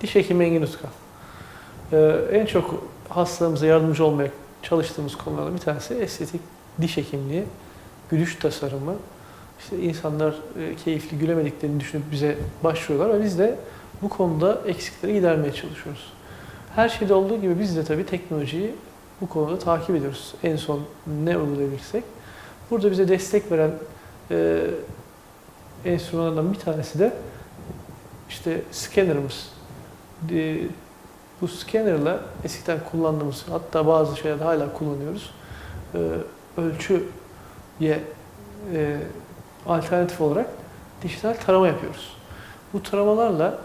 Diş hekimi Engin Utkan. Ee, en çok hastalarımıza yardımcı olmaya çalıştığımız konulardan bir tanesi estetik diş hekimliği, gülüş tasarımı. İşte insanlar e, keyifli gülemediklerini düşünüp bize başvuruyorlar ve biz de bu konuda eksikleri gidermeye çalışıyoruz. Her şeyde olduğu gibi biz de tabii teknolojiyi bu konuda takip ediyoruz. En son ne uygulayabilirsek. Burada bize destek veren e, enstrümanlardan bir tanesi de işte scanner'ımız. E, bu scanner'la eskiden kullandığımız, hatta bazı şeylerde hala kullanıyoruz. E, ölçüye e, alternatif olarak dijital tarama yapıyoruz. Bu taramalarla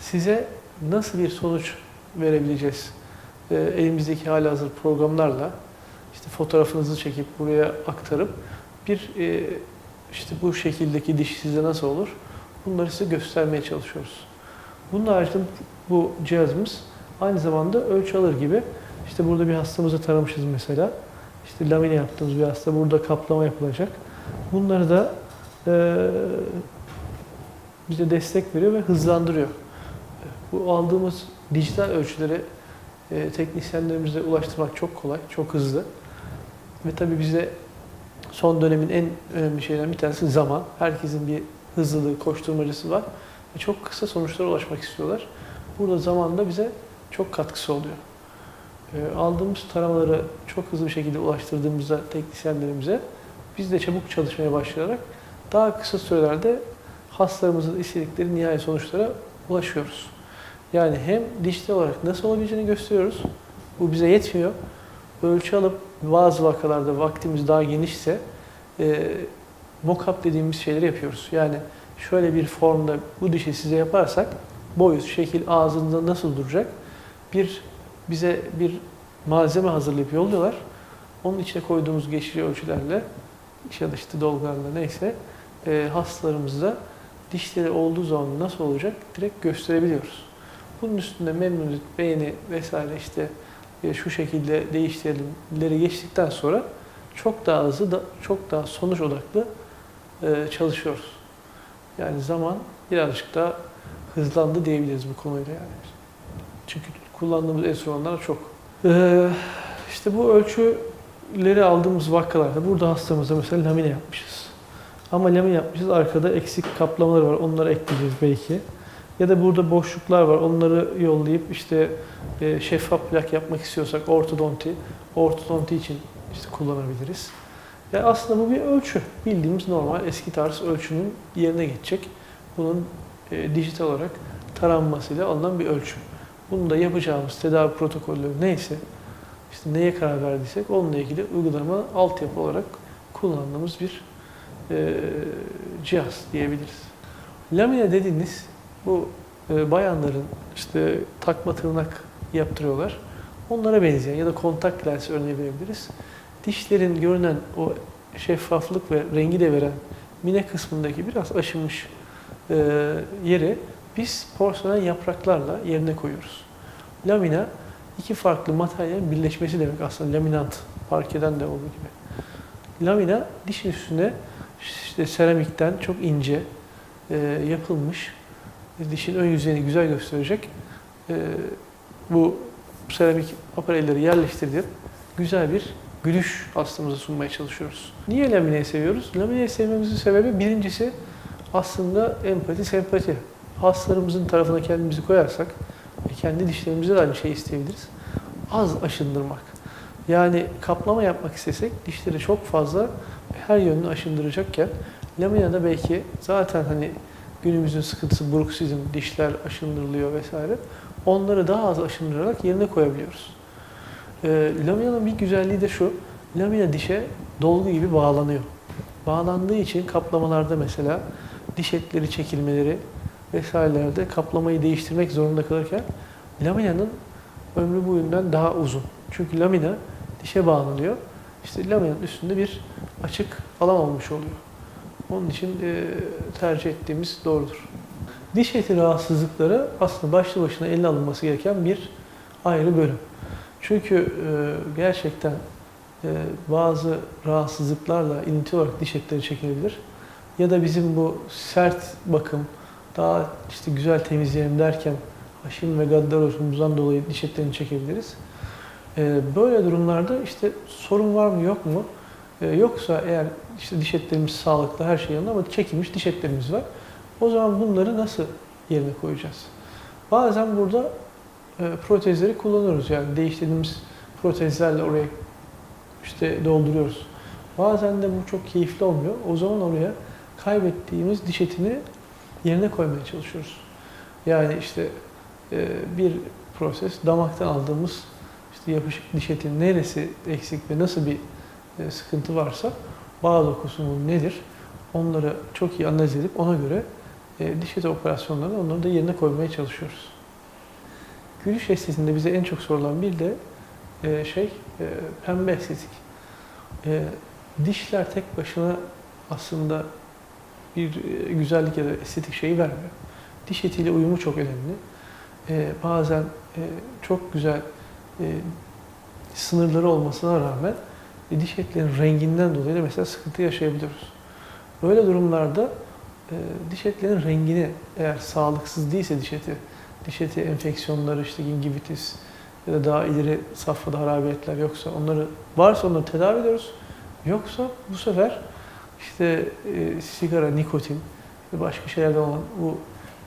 size nasıl bir sonuç verebileceğiz? E, elimizdeki hala hazır programlarla işte fotoğrafınızı çekip buraya aktarıp bir e, işte bu şekildeki diş size nasıl olur? Bunları size göstermeye çalışıyoruz. Bunun haricinde bu cihazımız aynı zamanda ölçü alır gibi. İşte burada bir hastamızı taramışız mesela. İşte lamine yaptığımız bir hasta burada kaplama yapılacak. Bunları da e, bize destek veriyor ve hızlandırıyor. Bu aldığımız dijital ölçüleri e, teknisyenlerimize ulaştırmak çok kolay, çok hızlı. Ve tabii bize son dönemin en önemli şeylerinden bir tanesi zaman. Herkesin bir hızlılığı, koşturmacası var. Ve çok kısa sonuçlara ulaşmak istiyorlar. Burada zaman da bize çok katkısı oluyor. E, aldığımız taramaları çok hızlı bir şekilde ulaştırdığımızda teknisyenlerimize biz de çabuk çalışmaya başlayarak daha kısa sürelerde hastalarımızın istedikleri nihai sonuçlara ulaşıyoruz. Yani hem dijital olarak nasıl olabileceğini gösteriyoruz. Bu bize yetmiyor. Ölçü alıp bazı vakalarda vaktimiz daha genişse e, mock-up dediğimiz şeyleri yapıyoruz. Yani şöyle bir formda bu dişi size yaparsak boyut, şekil ağzında nasıl duracak? Bir bize bir malzeme hazırlayıp yolluyorlar. Onun içine koyduğumuz geçici ölçülerle ya işte dolgularla neyse e, hastalarımızda dişleri olduğu zaman nasıl olacak direkt gösterebiliyoruz. Bunun üstünde memnuniyet, beğeni vesaire işte e, şu şekilde değiştirelimleri geçtikten sonra çok daha hızlı, da, çok daha sonuç odaklı e, çalışıyoruz. Yani zaman birazcık daha hızlandı diyebiliriz bu konuyla yani. Çünkü kullandığımız enstrümanlar çok. Ee, işte bu ölçüleri aldığımız vakalarda burada hastamıza mesela lamine yapmışız. Ama lamine yapmışız arkada eksik kaplamalar var onları ekleyeceğiz belki. Ya da burada boşluklar var onları yollayıp işte e, şeffaf plak yapmak istiyorsak ortodonti, ortodonti için işte kullanabiliriz. Yani aslında bu bir ölçü. Bildiğimiz normal eski tarz ölçünün yerine geçecek. Bunun e, dijital olarak taranmasıyla alınan bir ölçü. Bunu da yapacağımız tedavi protokolleri neyse, işte neye karar verdiysek onunla ilgili uygulama altyapı olarak kullandığımız bir e, cihaz diyebiliriz. Lamine dediğiniz bu e, bayanların işte takma tırnak yaptırıyorlar. Onlara benzeyen ya da kontak lens örneği verebiliriz. Dişlerin görünen o şeffaflık ve rengi de veren mine kısmındaki biraz aşınmış e, yeri biz porselen yapraklarla yerine koyuyoruz. Lamina iki farklı materyalin birleşmesi demek aslında laminant parkeden de olduğu gibi. Lamina dişin üstüne işte seramikten çok ince e, yapılmış dişin ön yüzeyini güzel gösterecek e, bu seramik aparelleri yerleştirip güzel bir gülüş hastamıza sunmaya çalışıyoruz. Niye lamineyi seviyoruz? Lamineyi sevmemizin sebebi birincisi aslında empati, sempati. Hastalarımızın tarafına kendimizi koyarsak ve kendi dişlerimize de aynı şeyi isteyebiliriz. Az aşındırmak. Yani kaplama yapmak istesek dişleri çok fazla her yönünü aşındıracakken laminada belki zaten hani günümüzün sıkıntısı bruksizm, dişler aşındırılıyor vesaire. Onları daha az aşındırarak yerine koyabiliyoruz. E, laminanın bir güzelliği de şu, lamina dişe dolgu gibi bağlanıyor. Bağlandığı için kaplamalarda mesela diş etleri çekilmeleri vesairelerde kaplamayı değiştirmek zorunda kalırken laminanın ömrü boyundan daha uzun. Çünkü lamina dişe bağlanıyor. İşte laminanın üstünde bir açık alan olmuş oluyor. Onun için e, tercih ettiğimiz doğrudur. Diş eti rahatsızlıkları aslında başlı başına eline alınması gereken bir ayrı bölüm. Çünkü e, gerçekten e, bazı rahatsızlıklarla ilinti olarak diş etleri çekilebilir. Ya da bizim bu sert bakım, daha işte güzel temizleyelim derken Haşim ve gaddarozumuzdan dolayı diş etlerini çekebiliriz. Ee, Böyle durumlarda işte sorun var mı yok mu? Ee, Yoksa eğer işte diş etlerimiz sağlıklı her şey yanında ama çekilmiş diş etlerimiz var. O zaman bunları nasıl yerine koyacağız? Bazen burada e, protezleri kullanıyoruz. Yani değiştirdiğimiz protezlerle oraya işte dolduruyoruz. Bazen de bu çok keyifli olmuyor. O zaman oraya kaybettiğimiz diş etini yerine koymaya çalışıyoruz. Yani işte e, bir proses damaktan aldığımız işte yapışık diş etinin neresi eksik ve nasıl bir e, sıkıntı varsa bağ dokusu mu nedir onları çok iyi analiz edip ona göre e, diş eti operasyonlarını onları da yerine koymaya çalışıyoruz. Gülüş estetiğinde bize en çok sorulan bir de e, şey e, pembe estetik. E, dişler tek başına aslında bir e, güzellik ya da estetik şeyi vermiyor. Diş etiyle uyumu çok önemli. E, bazen e, çok güzel e, sınırları olmasına rağmen e, diş etlerinin renginden dolayı da mesela sıkıntı yaşayabiliyoruz. Böyle durumlarda e, diş etlerinin rengini eğer sağlıksız değilse diş eti, diş enfeksiyonları işte gingivitis ya da daha ileri safhada harabiyetler yoksa onları varsa onları tedavi ediyoruz. Yoksa bu sefer işte e, sigara, nikotin ve başka şeylerden olan bu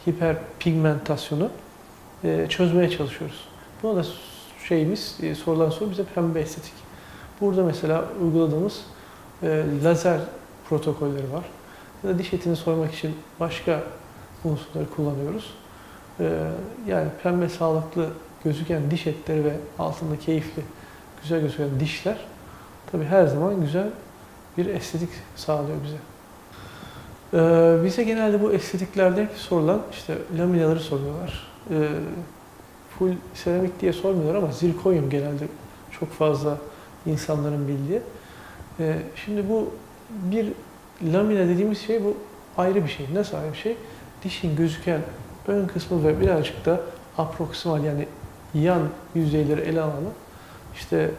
hiperpigmentasyonu e, çözmeye çalışıyoruz. Buna da şeyimiz, e, sorulan soru bize pembe estetik. Burada mesela uyguladığımız e, lazer protokolleri var. Ya da diş etini soymak için başka unsurları kullanıyoruz. E, yani pembe sağlıklı gözüken diş etleri ve altında keyifli, güzel gözüken dişler tabii her zaman güzel bir estetik sağlıyor bize. Ee, bize genelde bu estetiklerde sorulan işte laminaları soruyorlar. Ee, full seramik diye sormuyorlar ama zirkonyum genelde çok fazla insanların bildiği. Ee, şimdi bu bir lamina dediğimiz şey bu ayrı bir şey. Nasıl ayrı bir şey? Dişin gözüken ön kısmı ve birazcık da aproksimal yani yan yüzeyleri ele alalım. İşte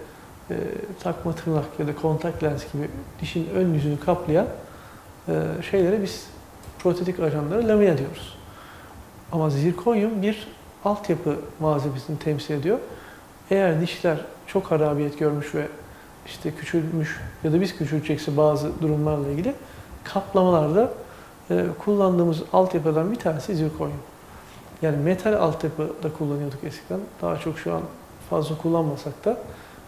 e, takma tırnak ya da kontak lens gibi dişin ön yüzünü kaplayan e, şeylere biz protetik ajanlara lamina diyoruz. Ama zirkonyum bir altyapı malzemesini temsil ediyor. Eğer dişler çok harabiyet görmüş ve işte küçülmüş ya da biz küçültecekse bazı durumlarla ilgili kaplamalarda e, kullandığımız altyapıdan bir tanesi zirkonyum. Yani metal altyapıda kullanıyorduk eskiden. Daha çok şu an fazla kullanmasak da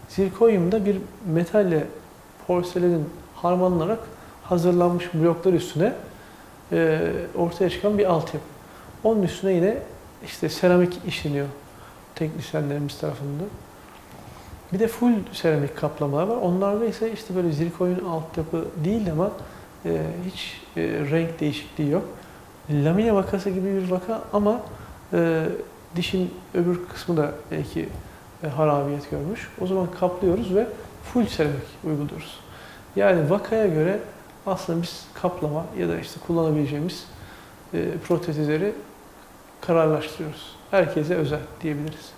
zirkonyumda bir metalle porselenin harmanlanarak hazırlanmış bloklar üstüne e, ortaya çıkan bir altyapı. Onun üstüne yine işte seramik işleniyor teknisyenlerimiz tarafından. Bir de full seramik kaplamalar var. Onlarda ise işte böyle zirkonyum altyapı değil ama e, hiç e, renk değişikliği yok. Lamine vakası gibi bir vaka ama e, dişin öbür kısmı da belki e, harabiyet görmüş. O zaman kaplıyoruz ve full seramik uyguluyoruz. Yani vakaya göre aslında biz kaplama ya da işte kullanabileceğimiz e, protezleri kararlaştırıyoruz. Herkese özel diyebiliriz.